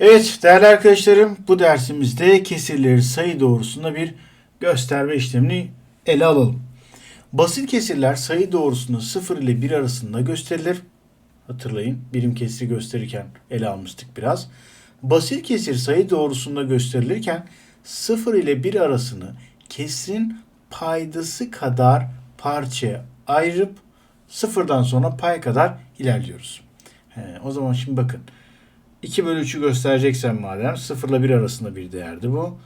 Evet değerli arkadaşlarım bu dersimizde kesirleri sayı doğrusunda bir gösterme işlemini ele alalım. Basit kesirler sayı doğrusunda 0 ile 1 arasında gösterilir. Hatırlayın birim kesiri gösterirken ele almıştık biraz. Basit kesir sayı doğrusunda gösterilirken 0 ile 1 arasını kesrin paydası kadar parçaya ayırıp sıfırdan sonra pay kadar ilerliyoruz. He, o zaman şimdi bakın. 2 bölü 3'ü göstereceksem madem 0 ile 1 arasında bir değerdi bu.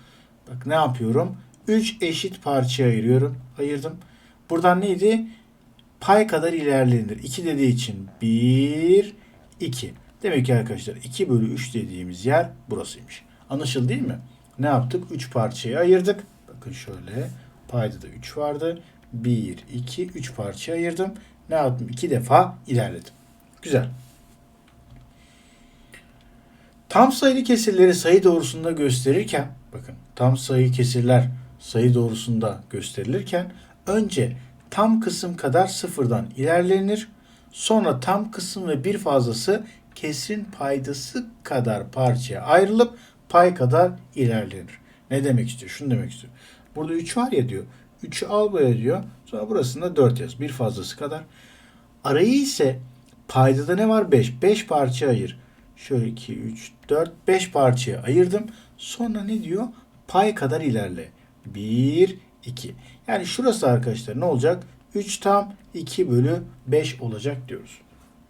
Bak ne yapıyorum? 3 eşit parçaya ayırıyorum. Ayırdım. Buradan neydi? Pay kadar ilerlenir. 2 dediği için 1, 2. Demek ki arkadaşlar 2 bölü 3 dediğimiz yer burasıymış. Anlaşıldı değil mi? Ne yaptık? 3 parçaya ayırdık. Bakın şöyle. Payda da 3 vardı. 1, 2, 3 parçaya ayırdım. Ne yaptım? 2 defa ilerledim. Güzel. Tam sayılı kesirleri sayı doğrusunda gösterirken bakın tam sayı kesirler sayı doğrusunda gösterilirken önce tam kısım kadar sıfırdan ilerlenir. Sonra tam kısım ve bir fazlası kesrin paydası kadar parçaya ayrılıp pay kadar ilerlenir. Ne demek istiyor? Şunu demek istiyor. Burada 3 var ya diyor. 3'ü al buraya diyor. Sonra burasında 4 yaz. Bir fazlası kadar. Arayı ise paydada ne var? 5. 5 parça ayır. Şöyle 2, 3, 4, 5 parçaya ayırdım. Sonra ne diyor? Pay kadar ilerle. 1, 2. Yani şurası arkadaşlar ne olacak? 3 tam 2 bölü 5 olacak diyoruz.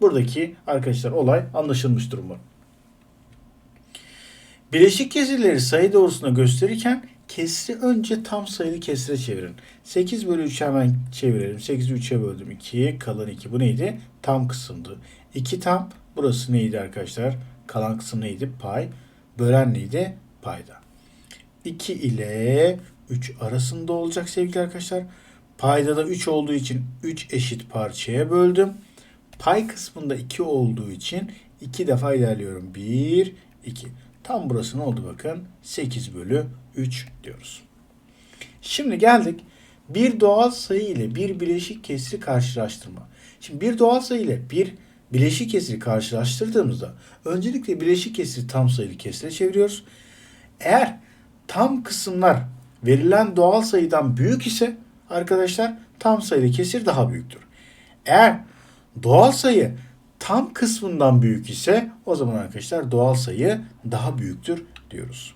Buradaki arkadaşlar olay anlaşılmış durumda. Bileşik kesirleri sayı doğrusuna gösterirken kesri önce tam sayılı kesire çevirin. 8 bölü 3 hemen çevirelim. 8'i 3'e böldüm 2. Kalan 2. Bu neydi? Tam kısımdı. 2 tam. Burası neydi arkadaşlar? Kalan kısım neydi? Pay. Bölen neydi? Payda. 2 ile 3 arasında olacak sevgili arkadaşlar. Payda da 3 olduğu için 3 eşit parçaya böldüm. Pay kısmında 2 olduğu için 2 defa ilerliyorum. 1, 2. Tam burası ne oldu bakın? 8 bölü 3 diyoruz. Şimdi geldik bir doğal sayı ile bir bileşik kesri karşılaştırma. Şimdi bir doğal sayı ile bir bileşik kesri karşılaştırdığımızda öncelikle bileşik kesri tam sayılı kesire çeviriyoruz. Eğer tam kısımlar verilen doğal sayıdan büyük ise arkadaşlar tam sayılı kesir daha büyüktür. Eğer doğal sayı tam kısmından büyük ise o zaman arkadaşlar doğal sayı daha büyüktür diyoruz.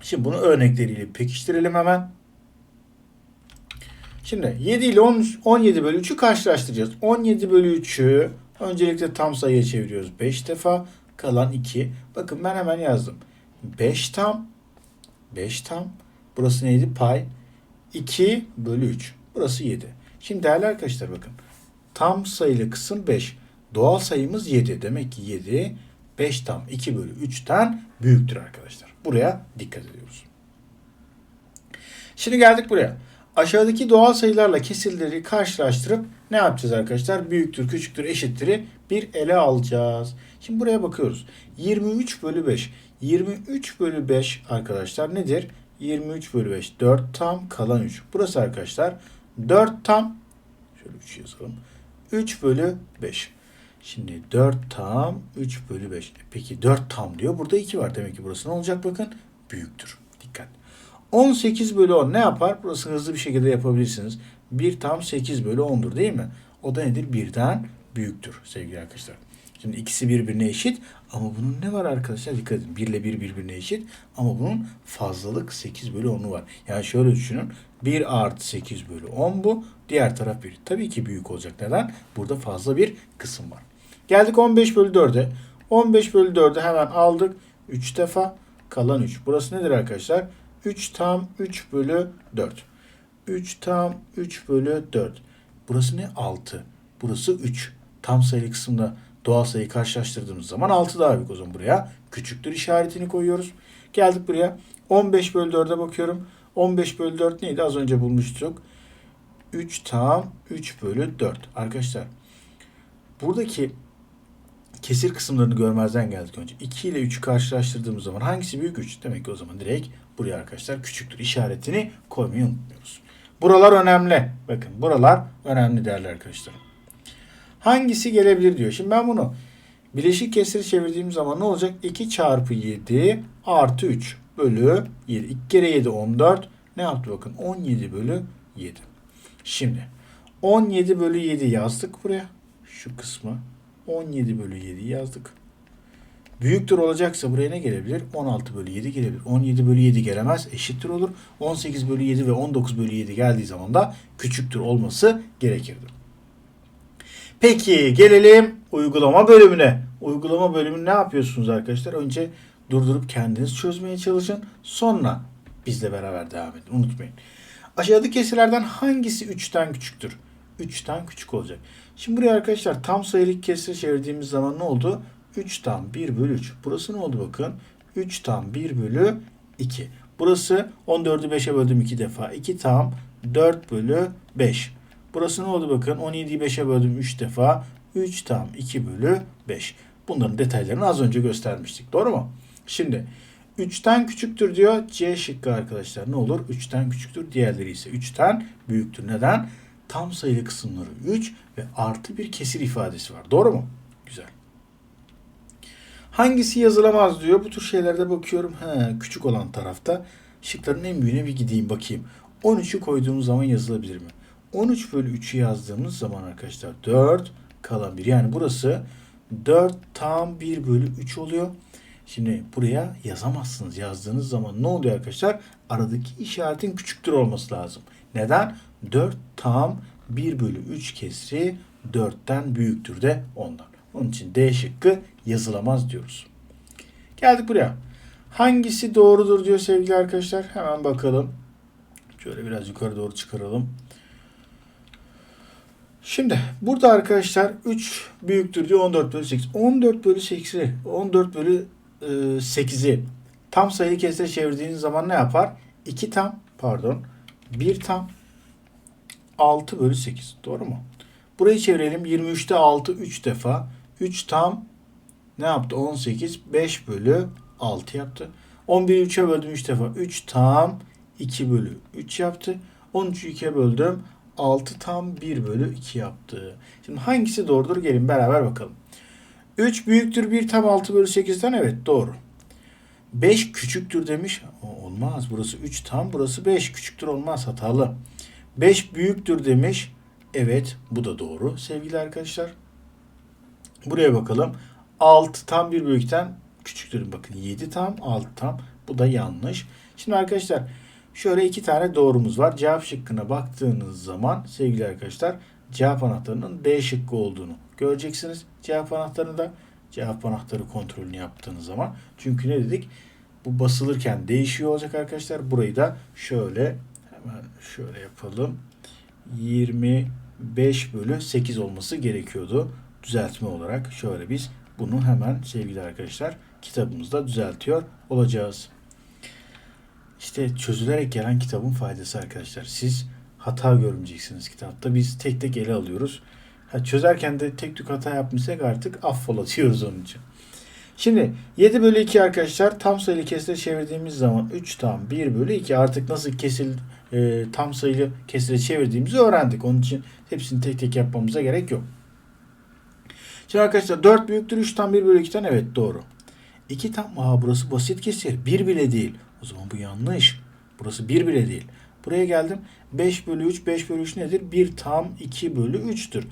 Şimdi bunu örnekleriyle pekiştirelim hemen. Şimdi 7 ile 10, 17 bölü 3'ü karşılaştıracağız. 17 bölü 3'ü öncelikle tam sayıya çeviriyoruz 5 defa. Kalan 2. Bakın ben hemen yazdım. 5 tam. 5 tam. Burası neydi? Pay. 2 bölü 3. Burası 7. Şimdi değerli arkadaşlar bakın. Tam sayılı kısım 5. Doğal sayımız 7. Demek ki 7 5 tam 2 bölü 3'ten büyüktür arkadaşlar. Buraya dikkat ediyoruz. Şimdi geldik buraya. Aşağıdaki doğal sayılarla kesirleri karşılaştırıp ne yapacağız arkadaşlar? Büyüktür, küçüktür, eşittir'i bir ele alacağız. Şimdi buraya bakıyoruz. 23 bölü 5. 23 bölü 5 arkadaşlar nedir? 23 bölü 5. 4 tam kalan 3. Burası arkadaşlar 4 tam. Şöyle 3 yazalım. 3 bölü 5. Şimdi 4 tam 3 bölü 5. Peki 4 tam diyor. Burada 2 var. Demek ki burası ne olacak bakın? Büyüktür. Dikkat. 18 bölü 10 ne yapar? Burası hızlı bir şekilde yapabilirsiniz. 1 tam 8 bölü 10'dur değil mi? O da nedir? Birden büyüktür sevgili arkadaşlar. Şimdi ikisi birbirine eşit ama bunun ne var arkadaşlar? Dikkat edin. 1 ile 1 birbirine eşit ama bunun fazlalık 8 bölü 10'u var. Yani şöyle düşünün. 1 artı 8 bölü 10 bu. Diğer taraf 1. Tabii ki büyük olacak. Neden? Burada fazla bir kısım var. Geldik 15 bölü 4'e. 15 bölü 4'ü hemen aldık. 3 defa kalan 3. Burası nedir arkadaşlar? 3 tam 3 bölü 4. 3 tam 3 bölü 4. Burası ne? 6. Burası 3. Tam sayılı kısımda doğal sayıyı karşılaştırdığımız zaman 6 daha büyük o zaman buraya. Küçüktür işaretini koyuyoruz. Geldik buraya. 15 bölü 4'e bakıyorum. 15 bölü 4 neydi? Az önce bulmuştuk. 3 tam 3 bölü 4. Arkadaşlar buradaki kesir kısımlarını görmezden geldik önce. 2 ile 3'ü karşılaştırdığımız zaman hangisi büyük 3? Demek ki o zaman direkt buraya arkadaşlar küçüktür işaretini koymayı unutmuyoruz. Buralar önemli. Bakın buralar önemli değerli arkadaşlar. Hangisi gelebilir diyor. Şimdi ben bunu Bileşik kesiri çevirdiğim zaman ne olacak? 2 çarpı 7 artı 3 bölü 7. 2 kere 7 14. Ne yaptı bakın? 17 bölü 7. Şimdi 17 bölü 7 yazdık buraya. Şu kısmı. 17 bölü 7 yazdık. Büyüktür olacaksa buraya ne gelebilir? 16 bölü 7 gelebilir. 17 bölü 7 gelemez. Eşittir olur. 18 bölü 7 ve 19 bölü 7 geldiği zaman da küçüktür olması gerekirdi. Peki gelelim uygulama bölümüne. Uygulama bölümünü ne yapıyorsunuz arkadaşlar? Önce durdurup kendiniz çözmeye çalışın. Sonra bizle beraber devam edin. Unutmayın. Aşağıdaki kesirlerden hangisi 3'ten küçüktür? 3'ten küçük olacak. Şimdi buraya arkadaşlar tam sayılı kesir çevirdiğimiz zaman ne oldu? 3 tam 1 bölü 3. Burası ne oldu bakın? 3 tam 1 bölü 2. Burası 14'ü 5'e böldüm 2 defa. 2 tam 4 bölü 5. Burası ne oldu bakın? 17'yi 5'e böldüm 3 defa. 3 tam 2 bölü 5. Bunların detaylarını az önce göstermiştik. Doğru mu? Şimdi 3'ten küçüktür diyor. C şıkkı arkadaşlar ne olur? 3'ten küçüktür. Diğerleri ise 3'ten büyüktür. Neden? Tam sayılı kısımları 3 ve artı bir kesir ifadesi var. Doğru mu? Güzel. Hangisi yazılamaz diyor. Bu tür şeylerde bakıyorum. He, küçük olan tarafta. Şıkların en büyüğüne bir gideyim bakayım. 13'ü koyduğumuz zaman yazılabilir mi? 13 bölü 3'ü yazdığımız zaman arkadaşlar 4 kalan 1. Yani burası 4 tam 1 bölü 3 oluyor. Şimdi buraya yazamazsınız. Yazdığınız zaman ne oluyor arkadaşlar? Aradaki işaretin küçüktür olması lazım. Neden? 4 tam 1 bölü 3 kesri 4'ten büyüktür de ondan. Onun için D şıkkı yazılamaz diyoruz. Geldik buraya. Hangisi doğrudur diyor sevgili arkadaşlar. Hemen bakalım. Şöyle biraz yukarı doğru çıkaralım. Şimdi burada arkadaşlar 3 büyüktür diyor 14 bölü 8. 14 bölü 8'i 14 bölü e, 8'i tam sayılı kesire çevirdiğiniz zaman ne yapar? 2 tam pardon 1 tam 6 bölü 8. Doğru mu? Burayı çevirelim. 23'te 6 3 defa. 3 tam ne yaptı? 18. 5 bölü 6 yaptı. 11'i 3'e böldüm 3 defa. 3 tam 2 bölü 3 yaptı. 13'ü 2'ye böldüm. 6 tam 1 bölü 2 yaptı. Şimdi hangisi doğrudur? Gelin beraber bakalım. 3 büyüktür 1 tam 6 bölü 8'den evet doğru. 5 küçüktür demiş. Olmaz. Burası 3 tam burası 5 küçüktür olmaz hatalı. 5 büyüktür demiş. Evet bu da doğru sevgili arkadaşlar. Buraya bakalım. 6 tam 1 büyükten küçüktür. Bakın 7 tam 6 tam. Bu da yanlış. Şimdi arkadaşlar şöyle iki tane doğrumuz var. Cevap şıkkına baktığınız zaman sevgili arkadaşlar cevap anahtarının D şıkkı olduğunu göreceksiniz. Cevap anahtarını da cevap anahtarı kontrolünü yaptığınız zaman. Çünkü ne dedik? Bu basılırken değişiyor olacak arkadaşlar. Burayı da şöyle hemen şöyle yapalım. 25 bölü 8 olması gerekiyordu. Düzeltme olarak şöyle biz bunu hemen sevgili arkadaşlar kitabımızda düzeltiyor olacağız. İşte çözülerek gelen kitabın faydası arkadaşlar. Siz hata görmeyeceksiniz kitapta. Biz tek tek ele alıyoruz. Ha, çözerken de tek tük hata yapmışsak artık affola diyoruz onun için. Şimdi 7 bölü 2 arkadaşlar tam sayılı kesire çevirdiğimiz zaman 3 tam 1 bölü 2 artık nasıl kesil e, tam sayılı kesire çevirdiğimizi öğrendik. Onun için hepsini tek tek yapmamıza gerek yok. Şimdi arkadaşlar 4 büyüktür 3 tam 1 bölü 2'den evet doğru. 2 tam aa burası basit kesir 1 bile değil. O zaman bu yanlış. Burası 1 bile değil. Buraya geldim. 5 bölü 3 5 bölü 3 nedir? 1 tam 2 bölü 3'tür.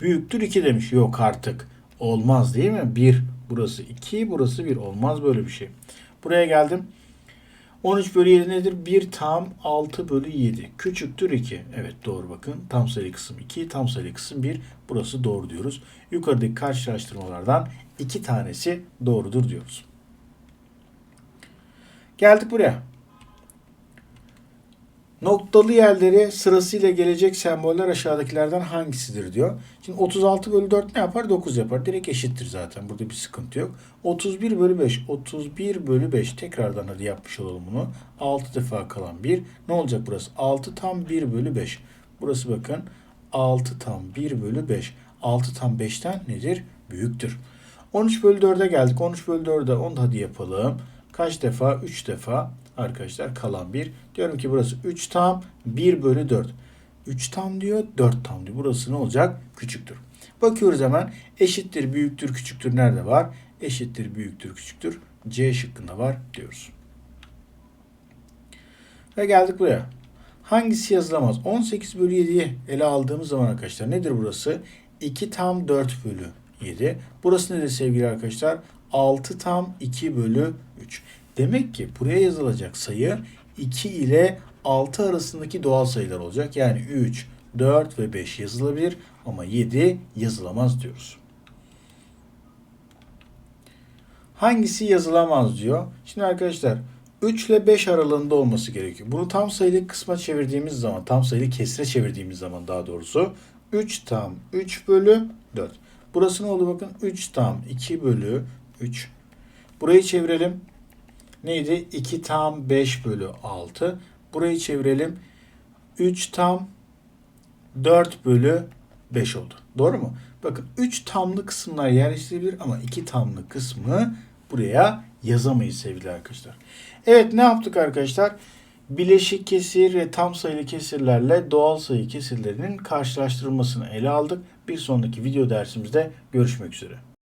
Büyüktür 2 demiş. Yok artık. Olmaz değil mi? 1 burası 2 burası 1. Olmaz böyle bir şey. Buraya geldim. 13 bölü 7 nedir? 1 tam 6 bölü 7. Küçüktür 2. Evet doğru bakın. Tam sayılı kısım 2, tam sayılı kısım 1. Burası doğru diyoruz. Yukarıdaki karşılaştırmalardan iki tanesi doğrudur diyoruz. Geldik buraya. Noktalı yerlere sırasıyla gelecek semboller aşağıdakilerden hangisidir diyor. Şimdi 36 bölü 4 ne yapar? 9 yapar. Direkt eşittir zaten. Burada bir sıkıntı yok. 31 bölü 5. 31 bölü 5. Tekrardan hadi yapmış olalım bunu. 6 defa kalan 1. Ne olacak burası? 6 tam 1 bölü 5. Burası bakın 6 tam 1 bölü 5. 6 tam 5'ten nedir? Büyüktür. 13 bölü 4'e geldik. 13 bölü 4'e onu da hadi yapalım. Kaç defa? 3 defa arkadaşlar kalan 1. Diyorum ki burası 3 tam 1 bölü 4. 3 tam diyor 4 tam diyor. Burası ne olacak? Küçüktür. Bakıyoruz hemen eşittir, büyüktür, küçüktür nerede var? Eşittir, büyüktür, küçüktür. C şıkkında var diyoruz. Ve geldik buraya. Hangisi yazılamaz? 18 bölü 7'yi ele aldığımız zaman arkadaşlar nedir burası? 2 tam 4 bölü 7. Burası nedir sevgili arkadaşlar? 6 tam 2 bölü 3. Demek ki buraya yazılacak sayı 2 ile 6 arasındaki doğal sayılar olacak. Yani 3, 4 ve 5 yazılabilir ama 7 yazılamaz diyoruz. Hangisi yazılamaz diyor. Şimdi arkadaşlar 3 ile 5 aralığında olması gerekiyor. Bunu tam sayılı kısma çevirdiğimiz zaman, tam sayılı kesre çevirdiğimiz zaman daha doğrusu 3 tam 3 bölü 4. Burası ne oldu bakın 3 tam 2 bölü 3. Burayı çevirelim. Neydi? 2 tam 5 bölü 6. Burayı çevirelim. 3 tam 4 bölü 5 oldu. Doğru mu? Bakın 3 tamlı kısımlar yerleştirilebilir ama 2 tamlı kısmı buraya yazamayız sevgili arkadaşlar. Evet ne yaptık arkadaşlar? Bileşik kesir ve tam sayılı kesirlerle doğal sayı kesirlerinin karşılaştırılmasını ele aldık. Bir sonraki video dersimizde görüşmek üzere.